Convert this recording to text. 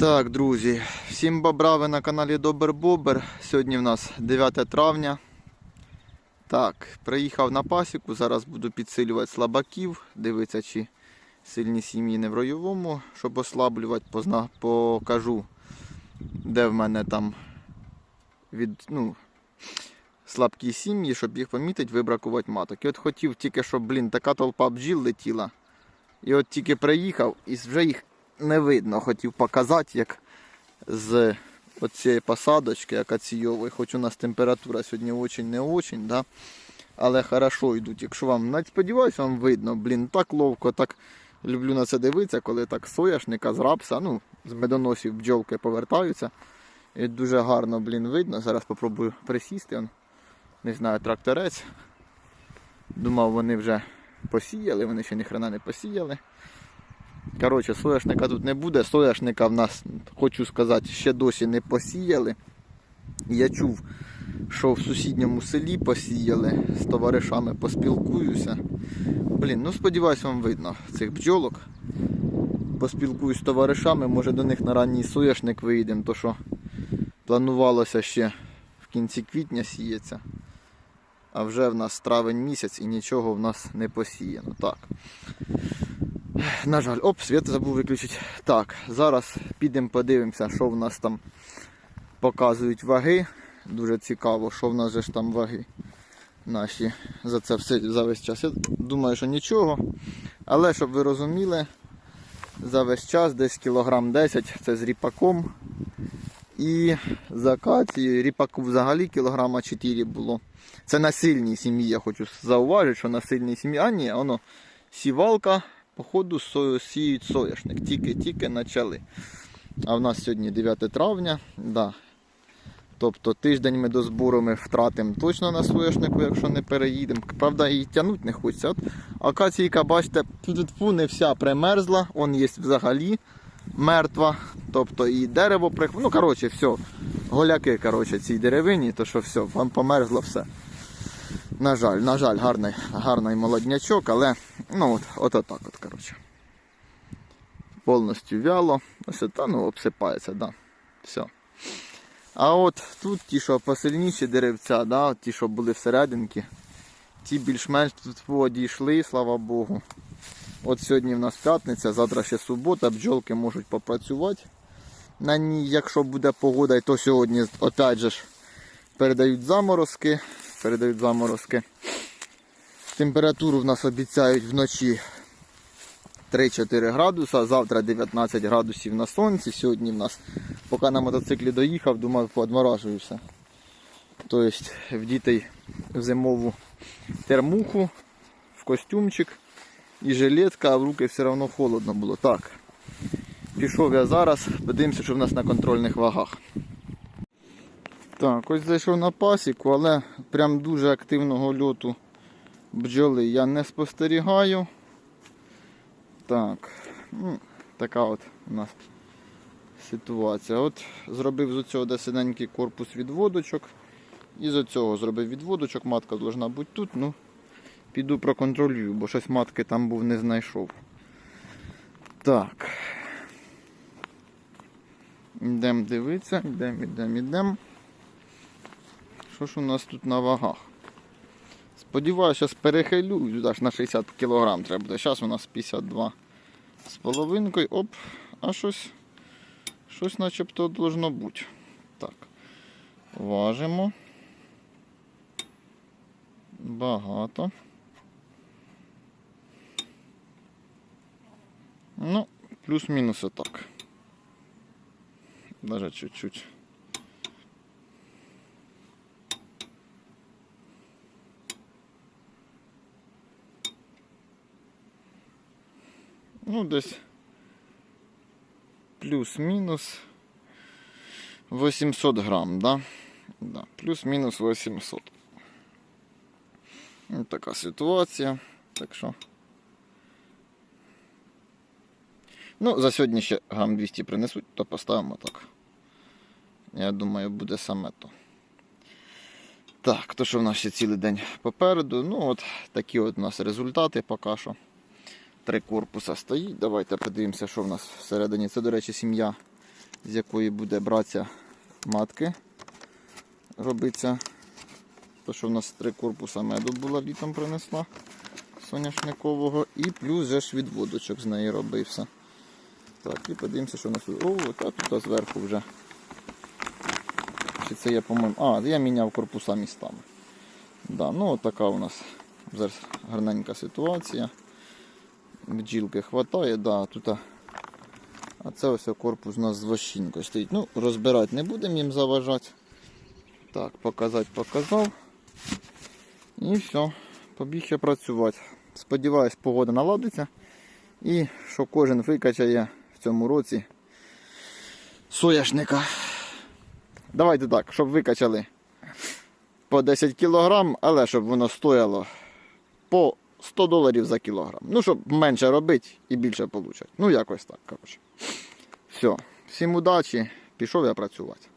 Так, друзі, всім бобра, ви на каналі Добер Бобер. Сьогодні в нас 9 травня. Так, приїхав на пасіку, зараз буду підсилювати слабаків, дивитися, чи сильні сім'ї не в ройовому, щоб ослаблювати, позна... покажу, де в мене там від, ну, слабкі сім'ї, щоб їх помітити, вибракувати маток. І от хотів тільки, щоб, блін, така толпа бджіл летіла. І от тільки приїхав і вже їх не видно. Хотів показати, як з цієї посадочки акаційової, хоч у нас температура сьогодні очень не очень, да? але хорошо йдуть. Якщо вам, навіть сподіваюся, вам видно, блін, так ловко, так люблю на це дивитися, коли так сояшника з рапса, ну, з медоносів бджолки повертаються. І дуже гарно, блін, видно. Зараз спробую присісти. Он, не знаю, тракторець. Думав, вони вже посіяли, вони ще ні хрена не посіяли. Коротше, соняшника тут не буде. Соняшника в нас, хочу сказати, ще досі не посіяли. Я чув, що в сусідньому селі посіяли, з товаришами поспілкуюся. Блін, ну сподіваюсь, вам видно цих бджолок. Поспілкуюсь з товаришами, може до них на ранній соняшник виїдемо, то що планувалося ще в кінці квітня сіється. А вже в нас травень місяць і нічого в нас не посіяно. Так. На жаль, оп, світ забув виключити. Так, зараз підемо подивимося, що в нас там показують ваги. Дуже цікаво, що в нас же ж там ваги наші за це все за весь час. Я думаю, що нічого. Але щоб ви розуміли, за весь час десь кілограм 10 це з ріпаком. І за акацією ріпаку взагалі кілограма 4 було. Це на сильній сім'ї, я хочу зауважити, що на сильній сім'ї. А ні, воно сівалка, походу, сіють соняшник. Тільки-тільки почали. А в нас сьогодні 9 травня. Да. Тобто тиждень ми до збору ми втратимо точно на соняшнику, якщо не переїдемо. Правда, і тягнути не хочеться. От акаційка, бачите, не вся примерзла, он є взагалі мертва. Тобто і дерево прихватило. Ну, коротше, все. Голяки коротше, цій деревині, то що все, вам померзло все. На жаль, на жаль, гарний, гарний молоднячок, але ну от, от отак от, коротше. Повністю вяло. Ось та, ну, обсипається, да. Все. А от тут ті, що посильніші деревця, да, ті, що були всерединки, ті більш-менш тут дійшли, слава Богу. От сьогодні в нас п'ятниця, завтра ще субота, бджолки можуть попрацювати. На ній, якщо буде погода, то сьогодні опять же передають заморозки. Передають заморозки. Температуру в нас обіцяють вночі 3-4 градуса, завтра 19 градусів на сонці. Сьогодні в нас, поки на мотоциклі доїхав, думав, подморажуюся. Тобто в дітей в зимову термуху, в костюмчик і жилетка, а в руки все одно холодно було. Так, пішов я зараз, подивимося, що в нас на контрольних вагах. Так, ось зайшов на пасіку, але прям дуже активного льоту бджоли я не спостерігаю. Так, ну, така от у нас ситуація. От зробив з цього десиненький корпус відводочок. І з цього зробив відводочок, матка повинна бути тут. ну Піду проконтролюю, бо щось матки там був не знайшов. Так. Йдемо дивитися, йдемо, йдемо, йдемо. Що ж у нас тут на вагах? Сподіваюся, зараз перехилю, на 60 кг треба буде. Зараз у нас 52 з половинкою. Оп, а щось щось начебто должно бути. Так. Важимо. Багато. Ну, плюс-мінус отак. Даже чуть-чуть. Ну, десь плюс-мінус 800 грам, да? Да, плюс-мінус 800. Ось така ситуація. Так що. Ну, за сьогодні ще грам 200 принесуть, то поставимо так. Я думаю, буде саме то. Так, то що в нас ще цілий день попереду. Ну, от такі от у нас результати поки що. Три корпуса стоїть. Давайте подивимося, що в нас всередині. Це, до речі, сім'я з якої буде братися матки. Робиться. То, що в нас три корпуса меду була літом принесла соняшникового. І плюс же ж відводочок з неї робився. Так, і подивимося, що у нас. О, та тут зверху вже. Чи це я, по-моєму. А, я міняв корпуса містами. Да, ну така у нас зараз гарненька ситуація. Бджілки хватає, да, тут. а- це ось корпус у нас з вощинкою стоїть. Ну, розбирати не будемо їм заважати. Так, показати показав. І все, побіг я працювати. Сподіваюсь, погода наладиться. І що кожен викачає в цьому році сояшника. Давайте так, щоб викачали по 10 кілограм, але щоб воно стояло по 100 доларів за кілограм. Ну, щоб менше робити і більше отримати. Ну, якось так, коротше. Все. Всім удачі. Пішов я працювати.